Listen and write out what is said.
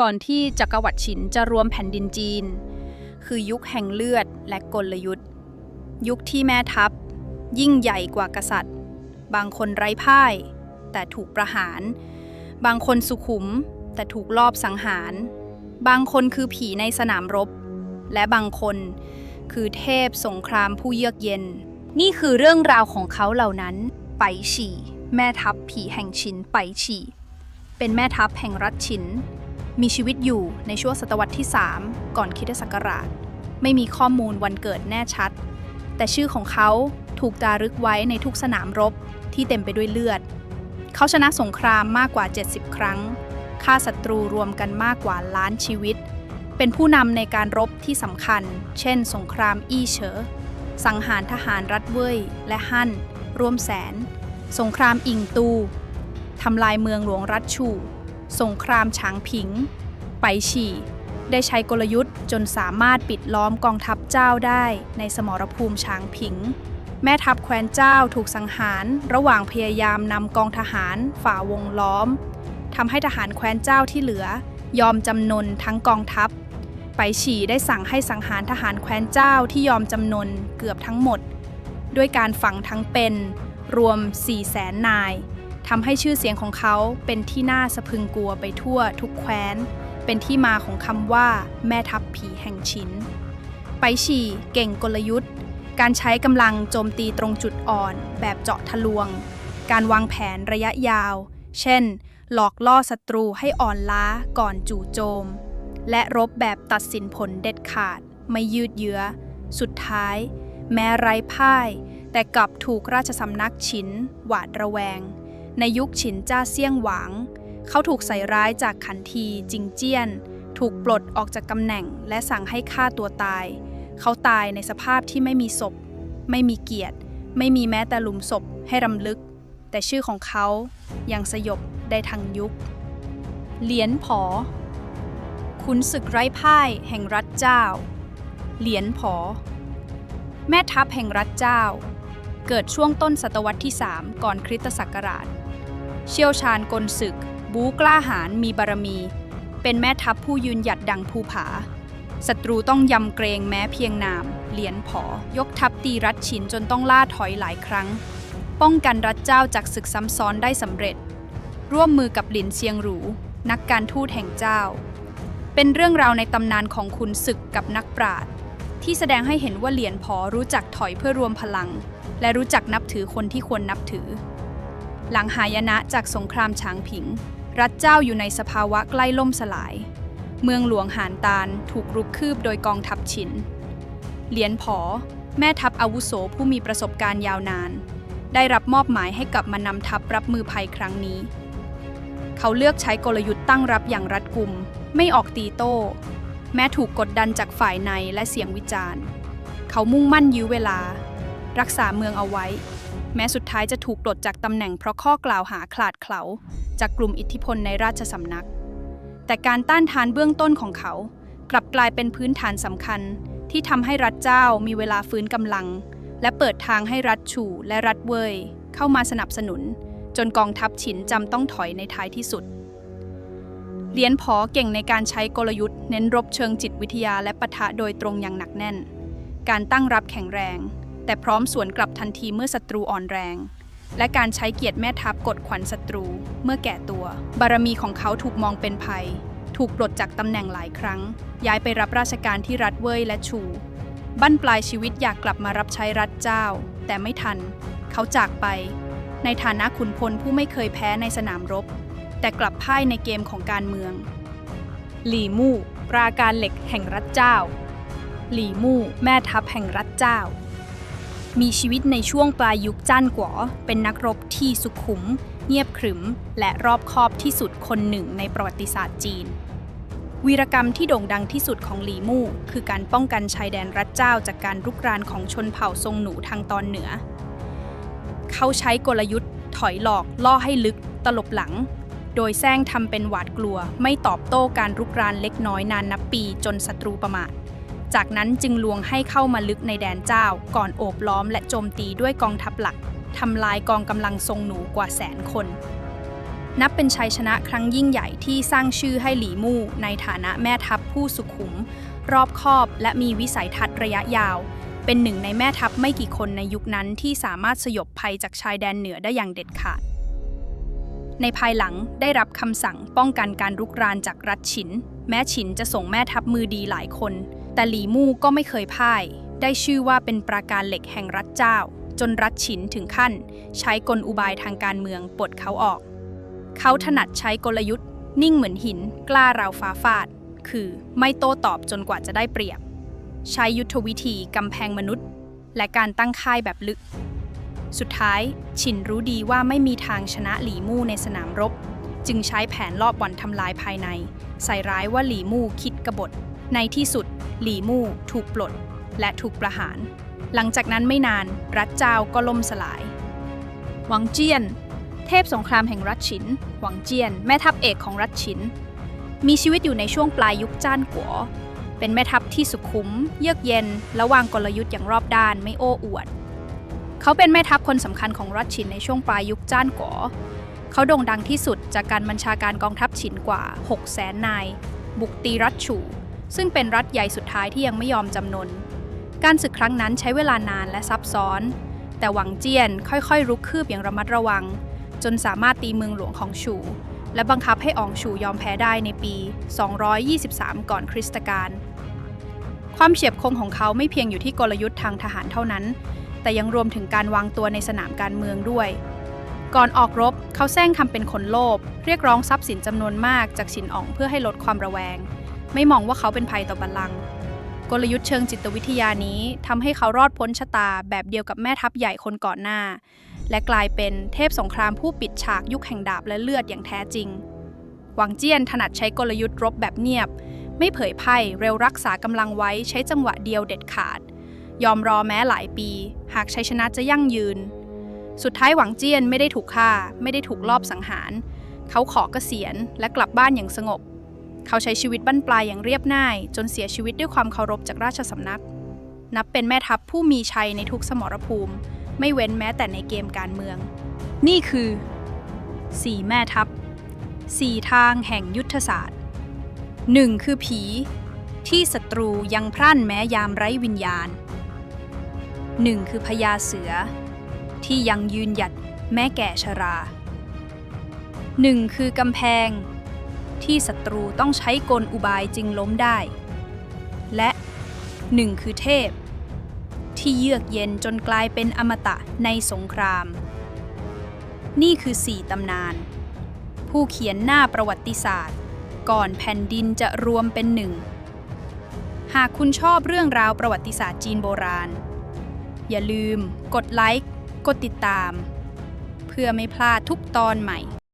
ก่อนที่จักรวรรดิฉินจะรวมแผ่นดินจีน คือยุคแห่งเลือดและกลยุทธ์ ยุคที่แม่ทัพ ยิ่งใหญ่กว่ากษัตริย์ บางคนไร้พ่าย แต่ถูกประหาร บางคนสุขุม แต่ถูกลอบสังหาร บางคนคือผีในสนามรบ และบางคนคือเทพสงครามผู้เยือกเย็น นี่คือเรื่องราวของเขาเหล่านั้น ไปฉี่ แม่ทัพผีแห่งชินไปฉี่ เป็นแม่ทัพแห่งรัฐฉิน มีชีวิตอยู่ในช่วงศตวรรษที่ 3 ก่อนคริสตศักราช ไม่มีข้อมูลวันเกิดแน่ชัด แต่ชื่อของเขาถูกจารึกไว้ในทุกสนามรบที่เต็มไปด้วยเลือด เขาชนะสงครามมากกว่า 70 ครั้ง ฆ่าศัตรูรวมกันมากกว่าล้านชีวิต เป็นผู้นำในการรบที่สำคัญ เช่น สงครามอี้เฉอ สังหารทหารรัฐเว่ยและฮั่นร่วมแสน สงครามอิงตู ทำลายเมืองหลวงรัฐชู สงครามฉางผิง ไปฉี่ ได้ใช้กลยุทธ์จนสามารถปิดล้อมกองทัพเจ้าได้ในสมรภูมิฉางผิง แม่ทัพแคว้นเจ้าถูกสังหาร ระหว่างพยายามนำกองทหารฝ่าวงล้อมทำให้ทหารแคว้นเจ้าที่เหลือ ยอมจำนนทั้งกองทัพ ไปฉี่ได้สั่งให้สังหารทหารแคว้นเจ้าที่ยอมจำนนเกือบทั้งหมด ด้วยการฝังทั้งเป็นรวม4แสนนาย ทำให้ชื่อเสียงของเขาเป็นที่น่าสะพึงกลัวไปทั่วทุกแคว้น เป็นที่มาของคำว่าแม่ทัพผีแห่งชินไปฉี่เก่งกลยุทธ์ การใช้กำลังโจมตีตรงจุดอ่อนแบบเจาะทะลวง การวางแผนระยะยาว เช่น หลอกล่อศัตรูให้อ่อนล้าก่อนจู่โจม และรบแบบตัดสินผลเด็ดขาด ไม่ยืดเยื้อ สุดท้าย แม้ไร้พ่าย แต่กลับถูกราชสำนักฉินหวาดระแวง ในยุคฉินจ้าเซี่ยงหวาง เขาถูกใส่ร้ายจากขันทีจิงเจี้ยน ถูกปลดออกจากตำแหน่ง และสั่งให้ฆ่าตัวตาย เขาตายในสภาพที่ไม่มีศพ ไม่มีเกียรติ ไม่มีแม้แต่หลุมศพให้รำลึก แต่ชื่อของเขายังสยบได้ทั้งยุค เหรียญผอขุนศึกไร้พ่ายแห่งรัฐเจ้า เหรียญผอ แม่ทัพแห่งรัฐเจ้า เกิดช่วงต้นศตวรรษที่ 3 ก่อนคริสตศักราช เชี่ยวชาญกลศึก บูกล้าหาญมีบารมี เป็นแม่ทัพผู้ยืนหยัดดังภูผาศัตรูต้องยำเกรงแม้เพียงนาม เหรียญผอยกทัพตีรัฐฉินจนต้องล่าถอยหลายครั้ง ป้องกันรัฐเจ้าจากศึกซ้ำซ้อนได้สำเร็จ ร่วมมือกับหลินเซียงหรู นักการทูตแห่งเจ้า เป็นเรื่องราวในตำนานของคุณศึกกับนักปราชญ์ที่แสดงให้เห็นว่าเหรียญพอรู้จักถอยเพื่อรวมพลัง และรู้จักนับถือคนที่ควรนับถือ หลังหายนะจากสงครามฉางผิง รัฐเจ้าอยู่ในสภาวะใกล้ล่มสลาย เมืองหลวงหานตาลถูกรุกคืบโดยกองทัพฉิน เหรียญพอแม่ทัพอาวุโสผู้มีประสบการณ์ยาวนาน ได้รับมอบหมายให้กลับมานำทัพรับมือภัยครั้งนี้ เขาเลือกใช้กลยุทธ์ตั้งรับอย่างรัดกุม ไม่ออกตีโต้ แม้ถูกกดดันจากฝ่ายในและเสียงวิจารณ์ เขามุ่งมั่นยื้อเวลา รักษาเมืองเอาไว้ แม้สุดท้ายจะถูกปลดจากตำแหน่งเพราะข้อกล่าวหาขลาดเขลาจากกลุ่มอิทธิพลในราชสำนัก แต่การต้านทานเบื้องต้นของเขา กลับกลายเป็นพื้นฐานสำคัญ ที่ทำให้รัฐเจ้ามีเวลาฟื้นกำลัง และเปิดทางให้รัฐฉู่และรัฐเว่ยเข้ามาสนับสนุน จนกองทัพฉินจำต้องถอยในท้ายที่สุดเหรียญพอเก่งในการใช้กลยุทธ์เน้นรบเชิงจิตวิทยาและปะทะโดยตรงอย่างหนักแน่น การตั้งรับแข็งแรง แต่พร้อมสวนกลับทันทีเมื่อศัตรูอ่อนแรง และการใช้เกียรติแม่ทัพกดขวัญศัตรูเมื่อแก่ตัว บารมีของเขาถูกมองเป็นภัย ถูกปลดจากตำแหน่งหลายครั้ง ย้ายไปรับราชการที่รัฐเว่ยและชู บั้นปลายชีวิตอยากกลับมารับใช้รัฐเจ้า แต่ไม่ทัน เขาจากไป ในฐานะขุนพลผู้ไม่เคยแพ้ในสนามรบ แต่กลับพ่ายในเกมของการเมือง หลี่มู่ปราการเหล็กแห่งรัฐเจ้า หลี่มู่แม่ทัพแห่งรัฐเจ้า มีชีวิตในช่วงปลายยุคจ้านกวเป็นนักรบที่สุขุม เงียบขรึม และรอบคอบที่สุดคนหนึ่งในประวัติศาสตร์จีน วีรกรรมที่โด่งดังที่สุดของหลี่มู่ คือการป้องกันชายแดนรัฐเจ้าจากการรุกรานของชนเผ่าทรงหนูทางตอนเหนือ เขาใช้กลยุทธ์ ถอยหลอกล่อให้ลึก ตลบหลัง โดยแซงทำเป็นหวาดกลัว ไม่ตอบโต้การรุกรานเล็กน้อยนานนับปีจนศัตรูประมาท จากนั้นจึงลวงให้เข้ามาลึกในแดนเจ้า ก่อนโอบล้อมและโจมตีด้วยกองทัพหลักทำลายกองกำลังทรงหนูกว่าแสนคน นับเป็นชัยชนะครั้งยิ่งใหญ่ที่สร้างชื่อให้หลีมู่ในฐานะแม่ทัพผู้สุขุม รอบคอบและมีวิสัยทัศน์ระยะยาว เป็นหนึ่งในแม่ทัพไม่กี่คนในยุคนั้นที่สามารถสยบภัยจากชายแดนเหนือได้อย่างเด็ดขาด ในภายหลังได้รับคำสั่งป้องกันการรุกรานจากรัฐฉิน แม้ฉินจะส่งแม่ทัพมือดีหลายคน แต่หลีมู่ก็ไม่เคยพ่าย ได้ชื่อว่าเป็นปราการเหล็กแห่งรัฐเจ้า จนรัฐฉินถึงขั้น ใช้กลอุบายทางการเมืองปลดเขาออก เขาถนัดใช้กลยุทธ์ นิ่งเหมือนหิน กล้าราวฟ้าฟาด คือไม่โต้ตอบจนกว่าจะได้เปรียบ ใช้ยุทธวิธีกำแพงมนุษย์ และการตั้งค่ายแบบลึก สุดท้ายฉินรู้ดีว่าไม่มีทางชนะหลีมู่ในสนามรบ จึงใช้แผนลอบบ่อนทำลายภายใน ใส่ร้ายว่าหลีมู่คิดกบฏ ในที่สุด หลีมู่ถูกปลดและถูกประหาร หลังจากนั้นไม่นานรัฐเจ้าก็ล่มสลาย หวังเจี้ยน เทพสงครามแห่งรัฐฉิน หวังเจี้ยน แม่ทัพเอกของรัฐฉิน มีชีวิตอยู่ในช่วงปลายยุคจ้านกัวเป็นแม่ทัพที่สุขุม เยือกเย็น และวางกลยุทธ์อย่างรอบด้านไม่โอ้อวด เขาเป็นแม่ทัพคนสำคัญของรัฐฉินในช่วงปลายยุคจ้านกัวเขาโด่งดังที่สุดจากการบัญชาการกองทัพฉินกว่า 6 0แสนนาย บุกตีรัฐฉู ซึ่งเป็นรัฐใหญ่สุดท้ายที่ยังไม่ยอมจำนน การศึกครั้งนั้นใช้เวลานานและซับซ้อน แต่หวังเจียนค่อยๆ รุกคืบอย่างระมัดระวัง จนสามารถตีเมืองหลวงของฉู และบังคับให้อองฉูยอมแพ้ได้ในปี 223 ก่อนคริสตกาลความเฉียบคมของเขาไม่เพียงอยู่ที่กลยุทธ์ทางทหารเท่านั้น แต่ยังรวมถึงการวางตัวในสนามการเมืองด้วย ก่อนออกรบเขาแซงทำเป็นคนโลภเรียกร้องทรัพย์สินจำนวนมากจากฉินอ๋องเพื่อให้ลดความระแวง ไม่มองว่าเขาเป็นภัยต่อบัลลังก์กลยุทธ์เชิงจิตวิทยานี้ทำให้เขารอดพ้นชะตาแบบเดียวกับแม่ทัพใหญ่คนก่อนหน้า และกลายเป็นเทพสงครามผู้ปิดฉากยุคแห่งดาบและเลือดอย่างแท้จริง หวังเจี้ยนถนัดใช้กลยุทธ์รบแบบเงียบ ไม่เผยไพ่เร็วรักษากำลังไว้ใช้จังหวะเดียวเด็ดขาด ยอมรอแม้หลายปี หากชัยชนะจะยั่งยืน สุดท้ายหวังเจี้ยนไม่ได้ถูกฆ่า ไม่ได้ถูกลอบสังหาร เขาขอเกษียณและกลับบ้านอย่างสงบ เขาใช้ชีวิตบั้นปลายอย่างเรียบง่าย จนเสียชีวิตด้วยความเคารพจากราชสำนัก นับเป็นแม่ทัพผู้มีชัยในทุกสมรภูมิ ไม่เว้นแม้แต่ในเกมการเมือง นี่คือ4แม่ทัพ4ทางแห่งยุทธศาสตร์ 1. คือผี ที่ศัตรูยังพรั่นแม้ยามไร้วิญญาณ 1. คือพญาเสือ ที่ยังยืนหยัดแม้แก่ชรา 1. คือกำแพง ที่ศัตรูต้องใช้กลอุบายจึงล้มได้ และ 1. คือเทพ ที่เยือกเย็นจนกลายเป็นอมตะในสงคราม นี่คือสี่ตำนาน ผู้เขียนหน้าประวัติศาสตร์ ก่อนแผ่นดินจะรวมเป็นหนึ่ง หากคุณชอบเรื่องราวประวัติศาสตร์จีนโบราณ อย่าลืม กดไลค์ กดติดตาม เพื่อไม่พลาดทุกตอนใหม่